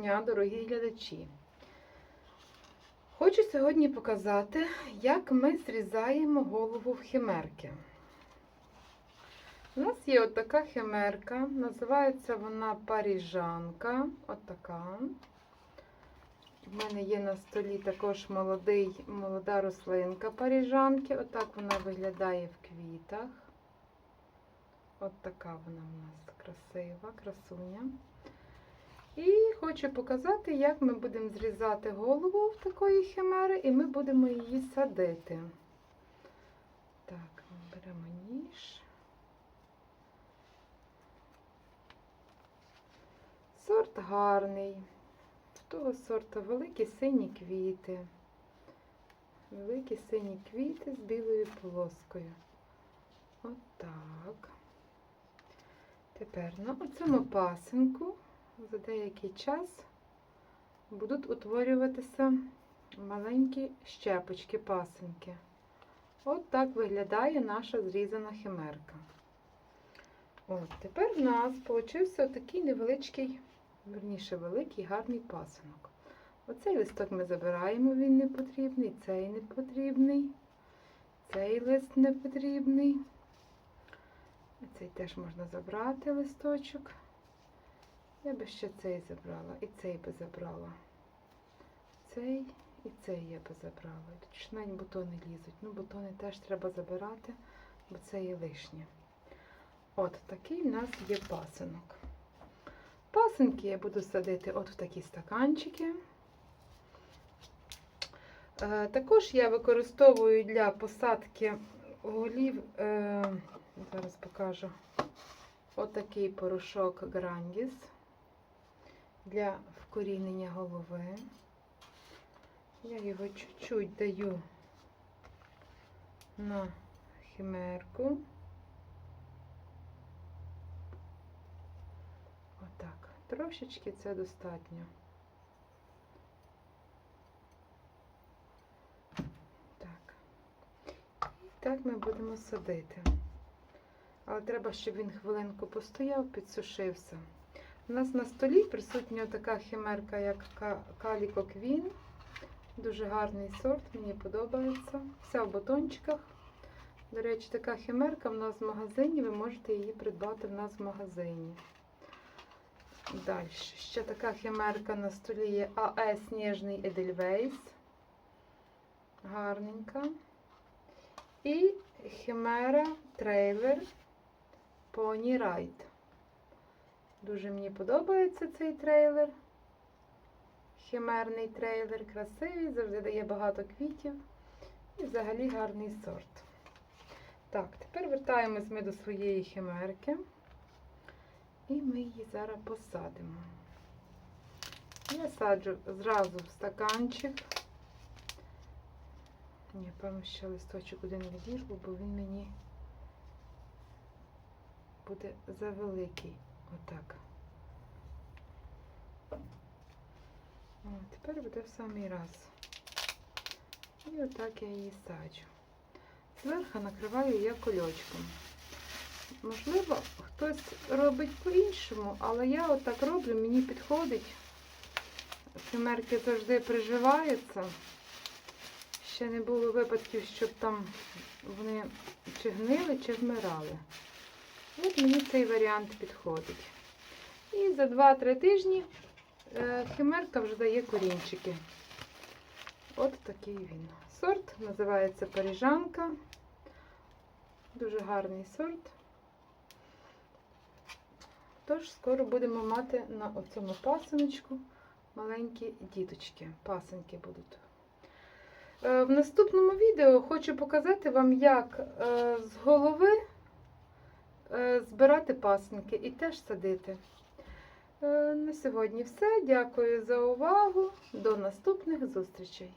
дня, дорогі глядачі! Хочу сьогодні показати, як ми зрізаємо голову в химерки. У нас є от така химерка, називається вона паріжанка. От така. У мене є на столі також молодий, молода рослинка паріжанки. Отак вона виглядає в квітах. От така вона у нас красива, красуня. І хочу показати, як ми будемо зрізати голову в такої химери, і ми будемо її садити. Так, беремо ніж. Сорт гарний. В того сорту великі сині квіти. Великі сині квіти з білою полоскою. От. Тепер на цьому пасинку за деякий час будуть утворюватися маленькі щепочки пасинки. От так виглядає наша зрізана химерка. От, тепер в нас получився такий невеличкий, верніше, великий гарний пасинок. Оцей листок ми забираємо, він не потрібний, цей не потрібний, цей лист не потрібний. Цей теж можна забрати листочок. Я би ще цей забрала, і цей би забрала. Цей і цей я би забрала. Тут навіть бутони лізуть. Ну, бутони теж треба забирати, бо це є лишнє. От такий в нас є пасинок. Пасинки я буду садити от в такі стаканчики. Е, також я використовую для посадки голів, е, зараз покажу, отакий порошок Грандіс для вкорінення голови. Я його чуть-чуть даю на химерку. Отак. Трошечки це достатньо. Так. І так ми будемо садити. Але треба, щоб він хвилинку постояв, підсушився. У нас на столі присутня така химерка, як Calico Queen. Дуже гарний сорт, мені подобається. Вся в бутончиках. До речі, така химерка в нас в магазині, ви можете її придбати в нас в магазині. Далі. Ще така химерка на столі є АЕ Сніжний Едельвейс. Гарненька. І химера трейлер Pony Ride. Дуже мені подобається цей трейлер. Химерний трейлер, красивий, завжди дає багато квітів. І взагалі гарний сорт. Так, тепер вертаємось ми до своєї химерки. І ми її зараз посадимо. Я саджу зразу в стаканчик. Ні, певно, ще листочок один відірву, бо він мені буде завеликий. Отак. О, тепер буде в самий раз. І отак я її саджу. Зверху накриваю я кольочком. Можливо, хтось робить по-іншому, але я отак роблю, мені підходить. Химерки завжди приживаються. Ще не було випадків, щоб там вони чи гнили, чи вмирали. От мені цей варіант підходить. І за 2-3 тижні е, химерка вже дає корінчики. От такий він. Сорт називається паріжанка. Дуже гарний сорт. Тож, скоро будемо мати на цьому пасиночку маленькі діточки. Пасинки будуть. Е, В наступному відео хочу показати вам, як е, з голови збирати пасинки і теж садити. Е, На сьогодні все. Дякую за увагу. До наступних зустрічей!